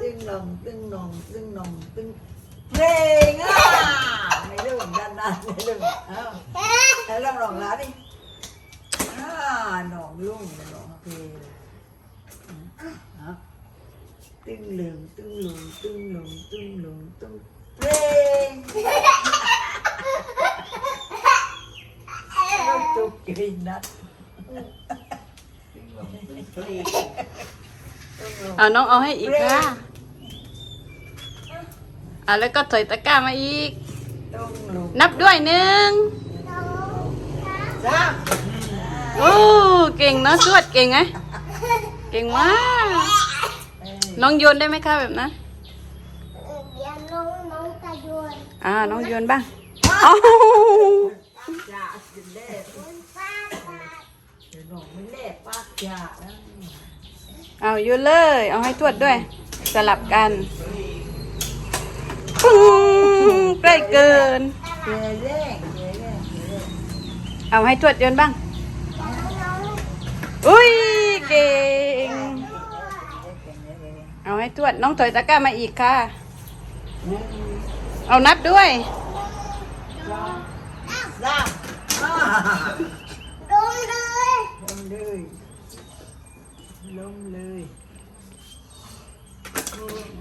ตึ้งลงตึ้งลงตึ้งลงตึ้งเพลงอะไม่ลืมด้านหน้าไม่ลืมเอ้าวแล้วลองลองแล้วดิอ่าหนองลุ่งหนองเพลงตึ้งเหลืองตึ้งหลงตึ้งหลงตึ้งหลงตึ้งเพลงแล้วจุกกินนัดตึงหลงตึงเพลงตึงหลงเอาน้องเอาให้อีกค่ะอะแล้วก็ถอยตะกร้ามาอีก ต้องลงนับด้วยหนึ่งสามโอ้เก่งเนอะสวดเก่งไหมเก่งมากน้องโยนได้ไหมคะแบบนั้นเดี๋ยวน้องน้องจะโยนอ่าน้องโยนบ้างเอ้าจ่าสิเล่มันฟาดฟาดเดี๋ยวหนองไม่เล่ปากจ่าแล้วเอาโยนเลย เอาให้ทวดด้วย สลับกัน ปึ้งใกล้เกิน เอาให้ทวดโยนบ้าง อุ้ยเก่ง เอาให้ทวดน้องถอยตะกร้ามาอีกค่ะ เอานับด้วยลงเลยลงเลยลง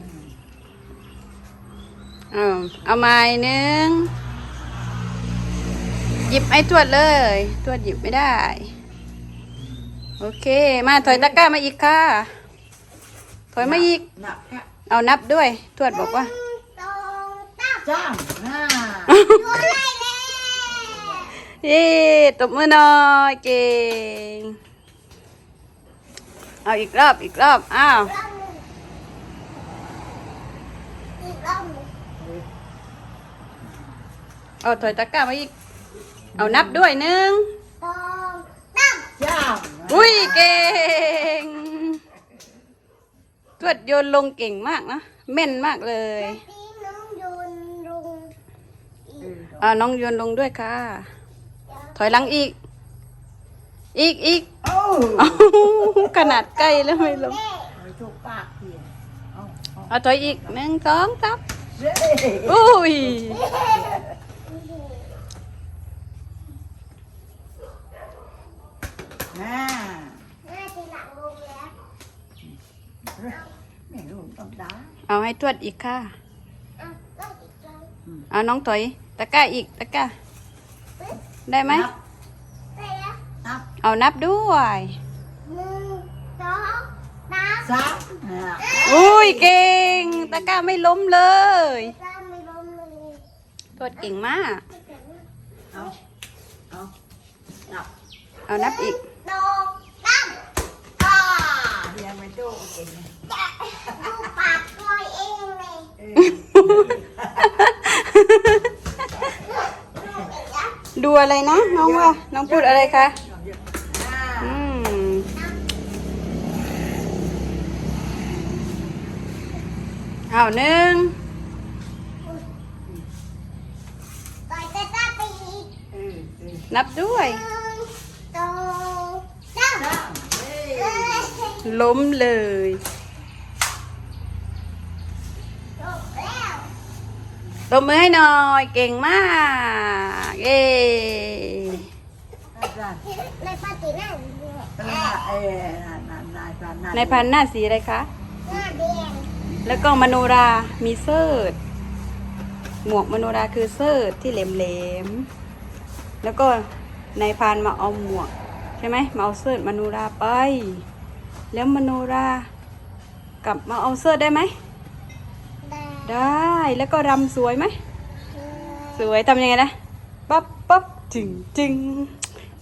เลยเอาเอาไม้หนึ่งหยิบไอ้ทวดเลย ทวดหยิบไม่ได้ โอเค มาถอยตะกร้ามาอีกค่ะ ถอยมาอีกหนักค่ะเอานับด้วย ทวดบอกว่าตรงตับสามห้าโยนได้แล้วเย้ตบมือหน่อยเก่ง เอาอีกรอบอีกรอบ อ้าวรอบหนึ่งอีกรอบหนึ่ง เอาถอยตะกร้ามาอีก เอานับด้วยหนึ่งตรงตับสามอุ้ยเก่งทวดโยนลงเก่งมากนะแม่นมากเลยตีน้องโยนลงเอาน้องโยนลงด้วยค่ะ ถอยหลังอีก อีกอีกโอ้เอ้าขนาดใกล้แล้วไม่ลงไม่ถูกปากเพียเอาเอาเอาถอยอีกหนึ่งสองสามเล่อุ้ย ห้าแม่ทีหลังลงแล้วไม่รู้ต้องด่าเอาให้ทวดอีกค่ะอะต้องอีกครั้งเอาน้องถอยตะกร้าอีกตะกร้าได้ไหม นับได้แล้วนับเอานับด้วยหนึ่งสองสามสามห้าอุ้ยเก่ง ตะกร้าไม่ล้มเลยสามไม่ลงเลยทวดเก่งมากเอาเอานับเอานับอีก สองสามอ่าเรียนไม่ถูกเก่งนะดูปากตัวเองเลยเออดูอะไรนะ น้องว่า น้องพูดอะไรคะห้าอืม เอาหนึ่ง ต่อยจะตาไปอีกเออเออนับด้วย หนึ่งสองสาม สามเอ้ เอ้ ย ย ล้มเลยตบมือให้หน่อย เก่งมาก เย้อาจารย์ในปฏิหน้าเนี่ยเออเออนานนาในพันหน้าสีอะไรคะหน้าแดงแล้วก็มโนรามีเสิร์ตหมวกมโนราคือเสิร์ตที่แหลมๆแล้วก็ในพรานมาเอาหมวก ใช่ไหมมาเอาเสิร์ตมโนราไป แล้วมโนรากลับมาเอาเสิร์ตได้ไหมแดงได้แล้วก็รำสวยไหม สวยทำยังไงนะปั๊บปั๊บจึงจึง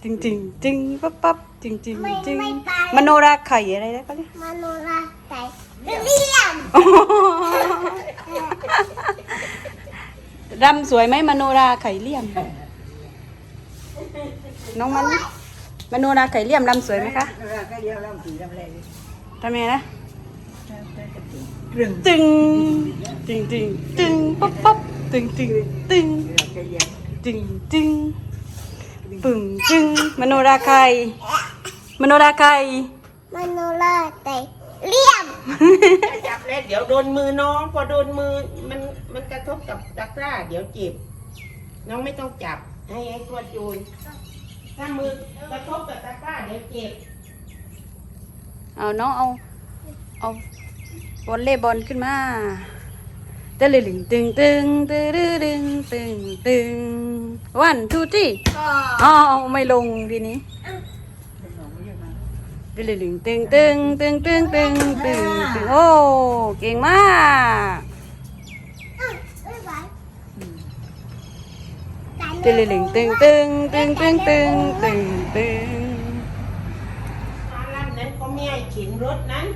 จึงจึงจึงปั๊บปั๊บจึงจึงจึงมโนราไข่อะไรนะเขาเรียกมโนราใส่เลี่ยมรำสวยไหมมโนราไข่เลี่ยม น้องมัน มโนราไข่เลี่ยมรำสวยไหมคะเราก็เดียวเราผีทำอะไรดิทำยังไงนะเรื่องตึงตึงตึงตึงปั๊บปั๊บตึงตึงตึงเราก็เดียวตึงตึงปึ่งจึงมโนราไข่มโนราไข่มโนราใส่เลี่ยมอย่าจับเลยเดี๋ยวโดนมือน้องพอโดนมือมันมันกระทบกับตะกร้า เดี๋ยวเจ็บน้องไม่ต้องจับให้ไอ้ตัวโยน ถ้ามือกระทบกับตะกร้าเดี๋ยวเจ็บเอาน้องเอา เอาบอลเล่บอลขึ้นมาตะลึงตึงตึงตึงตึงตึงตึงวันทูตี้อ๋อไม่ลงทีนี้ตึงตึงตึงตึงตึงตึงตึงโอ้เก่งมาก ตึงตึงตึงตึงตึงตึงตึงตึงตึงฟ้าลั่นนั้นก็ไม่ให้ข็นรถนั้น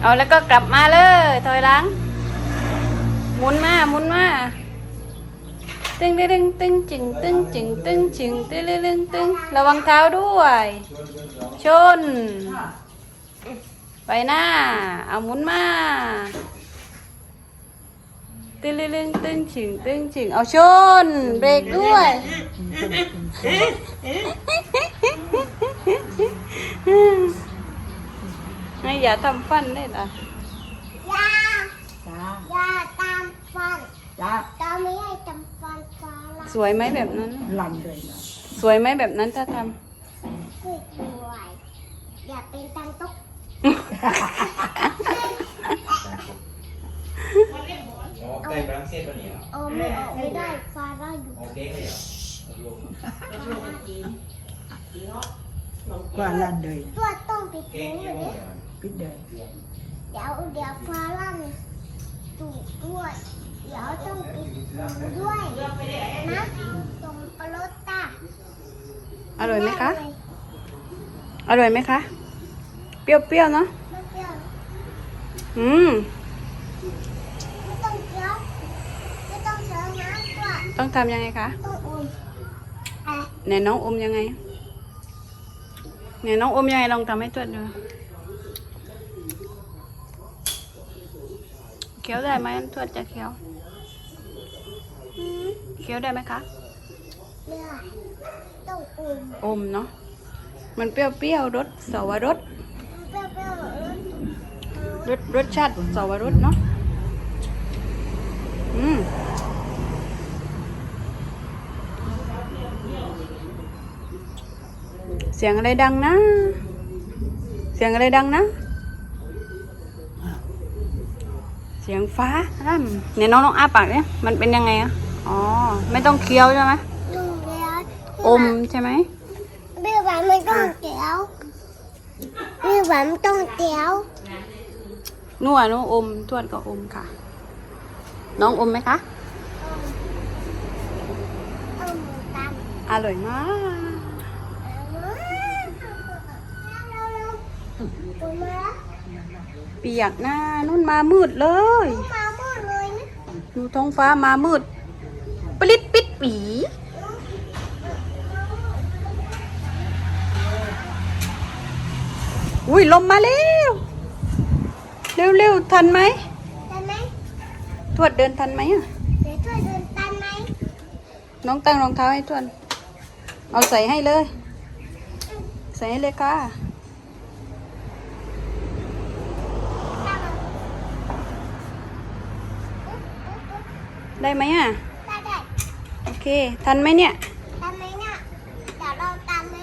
เอาแล้วก็กลับมาเลยถอยหลังหมุนมาหมุนมาตึงตึงตึงจึงตึงจึงตึงจึงตึงตึงตึงระวังเท้าด้วย ชน ไปหน้า เอาหมุนมา ตึ้งตึงตึงจึงตึ้งจึงเอาชน เบรกด้วย ไม่อย่าทำฟันได้ล่ะยาจ้าอย่าตามฟันจ้าตามไม่ให้ตามฟันฟ้าละสวยไหมแบบนั้นลันเลยนะสวยไหมแบบนั้นถ้าทคือสวยอย่าเป็นตังตุ๊ก Oke, berangkat apa nih? เออไม่ออกไม่ได้ฟ้าละอยู่ Oke, ya. Belum. กว่าลันเลยตัวต้องปิดหู Oke, เลย ya. ปิดเลยเดี๋ยวเดี๋ยวฟ้าลั่นตูดด้วยเดี๋ยวต้องปิดหูด้วยนะตรงปลดตาำอร่อยไหมคะ อร่อยไหมคะ เปรี้ยวๆเนาะ ไม่เปรี้ยวอืมไม่ต้องเคี้ยวไม่ต้องเคี้ยวนะ ตัวต้องทำยังไงคะต้องอุ่นอะไหนน้องอมยังไงไหนน้องอมยังไงลองทำให้ตรวจดูเคี้ยวได้ไหมตรวจจะเคี้ยวอืมเคี้ยวได้ไหมคะเนื้อต้องอุ่นอมเนาะมันเปรี้ยวๆรสสวรสเปรี้ยวๆแล้วรสรสชาติสวรสเนาะอืม สียงอะไรดังนะ เสียงอะไรดังนะ เสียงฟ้าร่ำเนี่ยน้องน้องอ้าปากเนี่ยมันเป็นยังไงอะอ๋อ ไม่ต้องเคี้ยวใช่ไหมลุงแล้วอมใช่ไหมเบี้ยหวานไม่ต้องเจียวเบี้ยหวานไม่ต้องเจียวนัวหนูอมทวดก็อมค่ะ น้องอมไหมคะเอาหมูตำอร่อยมาก ตัวมา เปียกหน้านุ่นมามืดเลยมาหมดเลยนะดูท้องฟ้ามามืด ปลิดปิดปีอุ้ยลมมาเร็ว เร็วเร็วทันไหมได้ไหมทวดเดินทันไหมอะเดี๋ยวช่วยเดินตามไหมน้องตั้งรองเท้าให้ทวดเอาใส่ให้เลย ใส่ให้เลยค่ะ ตามมา ได้ไหมอะ ได้ได้โอเค ทันไหมเนี่ยตามไหมเนี่ยเดี๋ยวเราตามไหม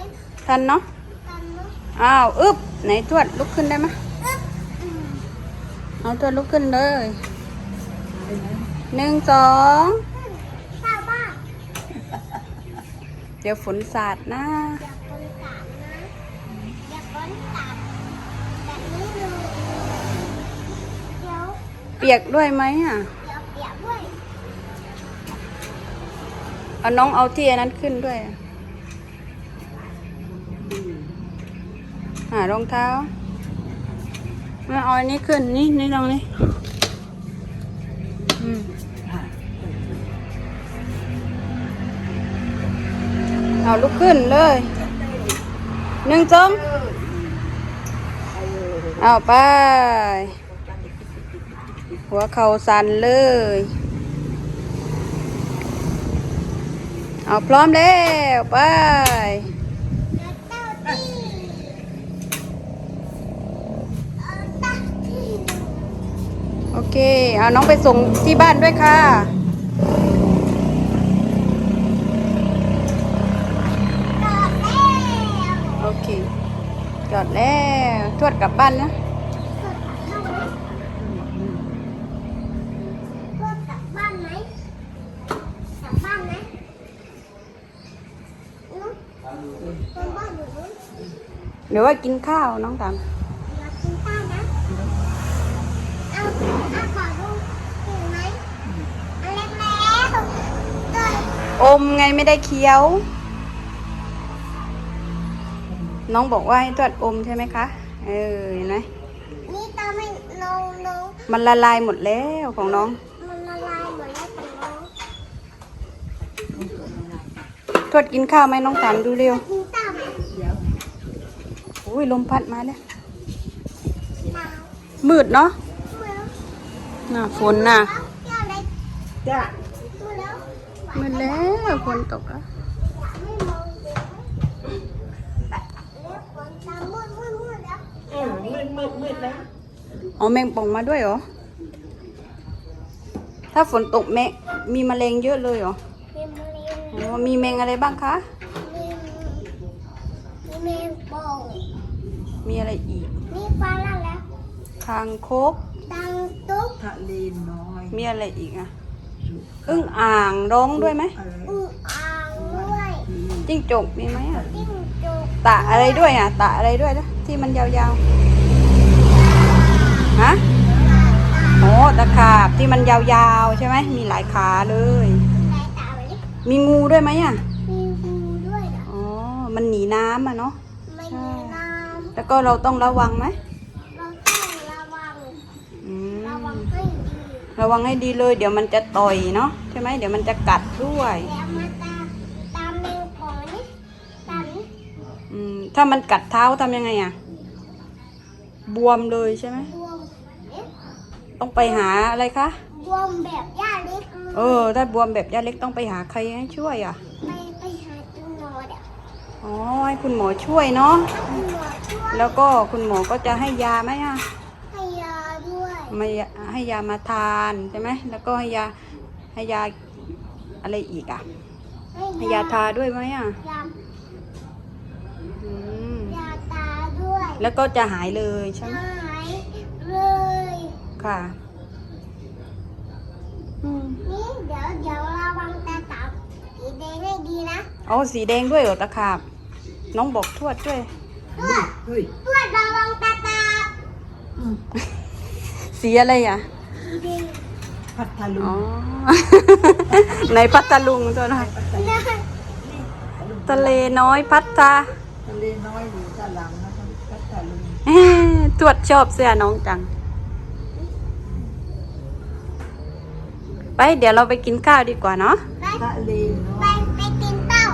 ทันเนาะ ตามไหมอ้าวอึบไหนทวดลุกขึ้นได้ไหมยอึ๊บอืมเอาทวดลุกขึ้นเลยหนึ่งสอง ตามบ้านเดี๋ยวฝนสาดนะ อย่าคนตามนะอย่าคนตามแบบนี้เลยเดี๋ยวเปียกด้วยไหมอะ เอาน้องเอาที่อันนั้นขึ้นด้วย หารองเท้าม่เอาอันนี้ขึ้นนี่นี่ลองนี่อืมเอาลุกขึ้นเลยหนึ่งสองเอาไป หัวเข่าสั่นเลย เอาพร้อมแล้วไปโอเค เอาน้องไปส่งที่บ้านด้วยค่ะ โอเคจอดแล้ว ทวดกลับบ้านแล้ว นู้นตรงบ้านอยู่นู้นเดี๋ยวว่ากินข้าวน้องตามอยากกินข้าวนะเอาเอาขอดูเห็นไหมอันเล็กๆเกิดอมไงไม่ได้เคี้ยว น้องบอกว่าให้ทวดอมใช่ไหมคะ เออเห็นไหมนี่ตาไม่น้องน้องมันละลายหมดแล้วของน้อง มันละลายหมดแล้วของน้อง ทวดกินข้าวไหมน้องตามดูเร็วกินข้าวไหมเดี๋ยวอุ้ยลมพัดมาแล้วหนาวมืดเนาะเมื่อน่ะฝนน่ะเที่ยวเล็กจ้ะดูแล้วมืดแล้วฝนตกแล้วไม่มองเลยแล้วฝนตามมืดมืดมืดแล้วอืมมืดมืดมืดแล้วอ๋อแมงป่องมาด้วยเหรอ ถ้าฝนตกแมงมีแมลงเยอะเลยเหรอมีมะ เร็งอ๋อมีแมงอะไรบ้างคะ มีมีแมงป่องมีอะไรอีก มีปลาละแล้วคางคกตังตุ๊กทะเลน้อยมีอะไรอีกอะอึ้งอ่างร้องด้วยไหมอะไรอึ่งอ่างด้วยจิ้งจกมีไหมอะจิ้งจกตะอะไรด้วยอะตะอะไรด้วยนะที่มันยาวๆฮะโอ้ตะขาบที่มันยาวๆใช่ไหมมีหลายขาเลยไหนตาไปดิ มีงูด้วยไหมอะ มีงูด้วยนะอ๋อ มันหนีน้ำอะเนาะ ไม่มีน้แล้วก็เราต้องระวังไหมำเราต้องระวัง อืมระวังให้ดีระวังให้ดีเลย เดี๋ยวมันจะต่อยเนาะใช่ไหมเดี๋ยวมันจะกัดด้วย แล้วมาตามตามแมงป่องนี่ตามนี่อืม ถ้ามันกัดเท้าทำยังไงอะ บวมเลยใช่ไหม บวมเอ๊ะต้องไปหาอะไรคะ บวมแบบย่า เล็กเลยเออ ถ้าบวมแบบยาเล็กต้องไปหาใครให้ช่วยอะ ไปไปหาคุณหมอเดี๋ยวอ๋อให้คุณหมอช่วยเนาะ ถ้าคุณหมอช่วยแล้วก็คุณหมอก็จะให้ยาไหมอะให้ยาด้วยมาให้ยามาทานใช่ไหม แล้วก็ให้ยาให้ยาอะไรอีกอะ ให้ยาทาด้วยไหมอะยาอืมยาตาด้วยแล้วก็จะหายเลยใช่ไหมหายเลย ค่ะอืม นี่เดี๋ยวเดี๋ยวระวังตาตับสีแดงให้ดีนะเอาสีแดงด้วยเหรอตะขาบ น้องบอกทวดด้วยเพื่อนเฮ้ยเพื่อนระวังตาตับสีอะไรอะ สีแดงพัทลุอ๋องในพัทลุงตัวนะพัทลุงนะทะเลน้อยพัทตาทะเลน้อยอยู่ด้านหลังนะครับพัทลุงเอ้ยตรวจชอบเสื้อน้องจัง ไปเดี๋ยวเราไปกินข้าวดีกว่าเนาะไปทะเลน้ไปอยไปกินเต้า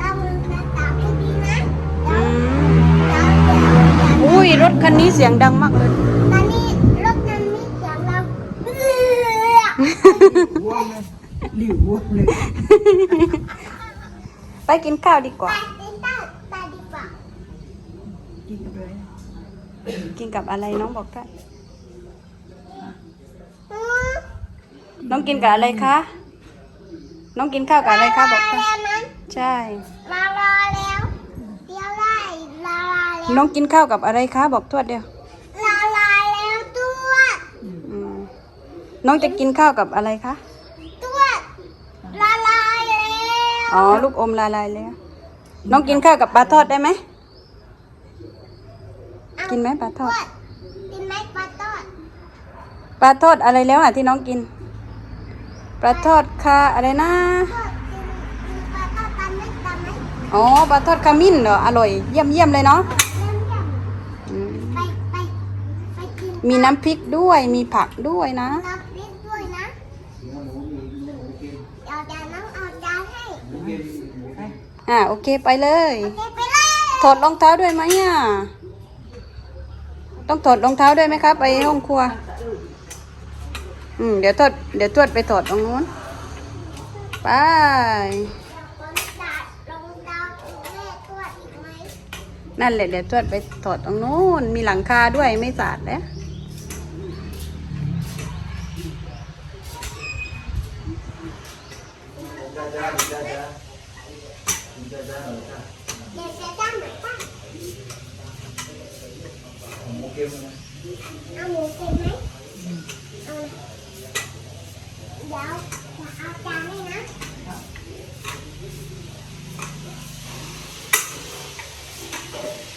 ระวังตาตับให้ดีนะอืมเดี๋ยวเดี๋ยวเดี๋ยวอุ้ยรถคันนี้เสียงดังมากเลยตอนนี้รถนั้นมีเสียงเราเอื้อวัวเลยหลิววัวเลยไปกินข้าวดีกไปว่ากินเต้าไปดีกว่า กินเลยกินกับอะไรน้องบอกได้ อืม น้องกินกับอะไรคะ น้องกินข้าวกับอะไรคะบอกได้แล้วนะใช่ มารอแล้วเดี๋ยวไล่ละลายแล้วน้องกินข้าวกับอะไรคะบอกทวดเดียวละลายแล้วตัว อืมน้องจะกินข้าวกับอะไรคะ ตัวละลายแล้วอ๋อลูกอมละลายแล้ว น้องกินข้าวกับปลาทอดได้ไหม กินไหมปลาทอด กินไหมปลาทอดปลาทอดอะไรแล้วอะที่น้องกิน ปลาทอดค่ะอะไรนะทอดกินกินปลาทอดกันไหมกันไหมอ๋อปลาทอดขมิ้นเหรออร่อยเยี่ยมเยี่ยมเลยเนาะเยี่ยมเยี่ยมอืมไปไปไปกินมีน้ำพริกด้วยมีผักด้วยนะน้ำพริกด้วยนะเดี๋ยวจะน้องเอาจานให้อ่าโอเคไปเลยโอเคไปเลยถอดรองเท้าด้วยไหมอะต้องถอดรองเท้าด้วยไหมคะไปห้องครัว อืมเดี๋ยวตดเดี๋ยวตรวจไปตดตรงนู้น ไป นั่นแหละเดี๋ยวตรวจไปตดตรงนู้น มีหลังคาด้วยไม่สาดแล้วเอาหมูเค็มไหม ดี๋ยวจะเอาจานให้นะ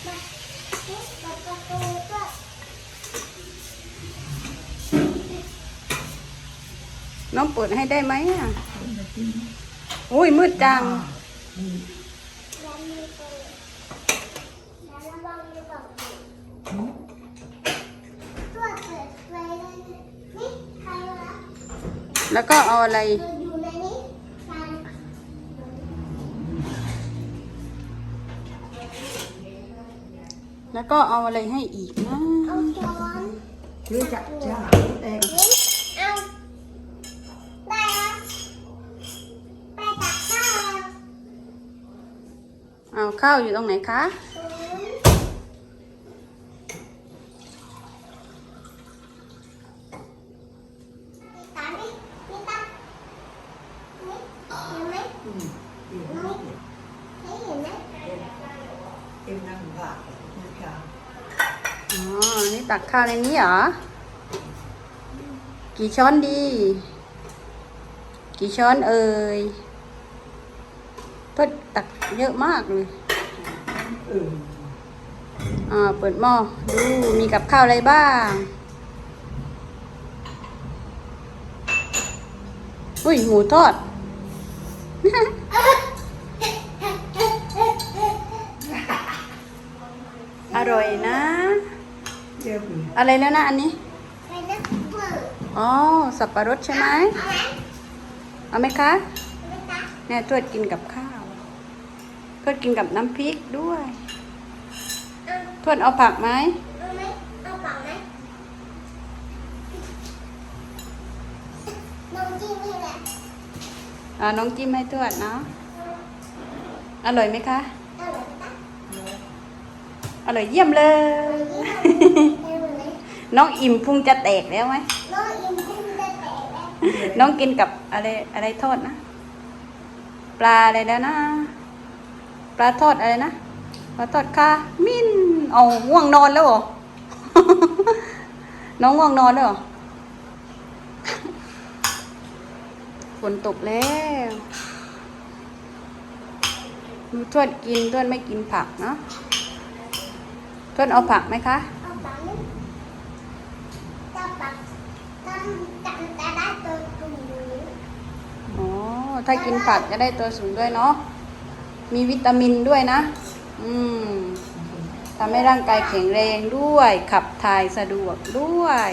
มาเปิดประตูด้วยน้องเปิดให้ได้ไหมอะ อุ้ยมืดจังอย่ามือเปิดอย่าระวังมือตกตัวเปิดไว้เลยนี่ใครวะ แล้วก็เอาอะไร แล้วก็เอาอะไรให้อีกนะเอาช้อนคือจับจ้าแตงเอาแล้วไปตักข้าวเอาข้าวอยู่ตรงไหนคะ ศูนย์ตามดินี่ตามนี่เห็นไหม อืมอืม นี่เห็นไหม เอ็มนั่งผ่านะคะ อ๋อ นี่ตักข้าวในนี้เหรอ กี่ช้อนดี กี่ช้อนเอ่ยก็ตักเยอะมากเลยเอออ่าเปิดหม้อดูมีกับข้าวอะไรบ้าง อุ้ยหมูทอดอร่อยนะเดี๋ยว อีกอะไรแล้วนะอันนี้ไปนะเปิดอ๋อสับปะรดใช่ไหมเอาไหมเอาไหมคะไม่ตักแม่ทวดกินกับข้าวทวดกินกับน้ำพริกด้วยเอาทวดเอาผักไหมเอาไหมเอาเปล่าไหมน้องจิ้มนี่แหละอ่าน้องจิ้มให้ทวดเนาะอร่อยไหมคะเอาไหมตักอร่อยเยี่ยมเลย เอาไหมเอาไหมน้องอิ่มพุงจะแตกแล้วไหมน้องอิ่มขึ้นจะแตกแล้วน้องกินกับอะไรอะไรทอดนะ ปลาอะไรแล้วนะ ปลาทอดอะไรนะ ปลาทอดค่ะ มิ้นเอาง่วงนอนแล้วเหรอ น้องง่วงนอนแล้วเหรอ ฝนตกแล้วดูทวดกินทวดไม่กินผักเนาะ ทวดเอาผักไหมคะ เอาปล่าไหมจะปักจะจะได้ตัวตุ่มอยู่อ๋อ ถ้ากินผักจะได้ตัวสูงด้วยเนาะ มีวิตามินด้วยนะ อืมทำให้ร่างกายแข็งแรงด้วย ขับถ่ายสะดวกด้วย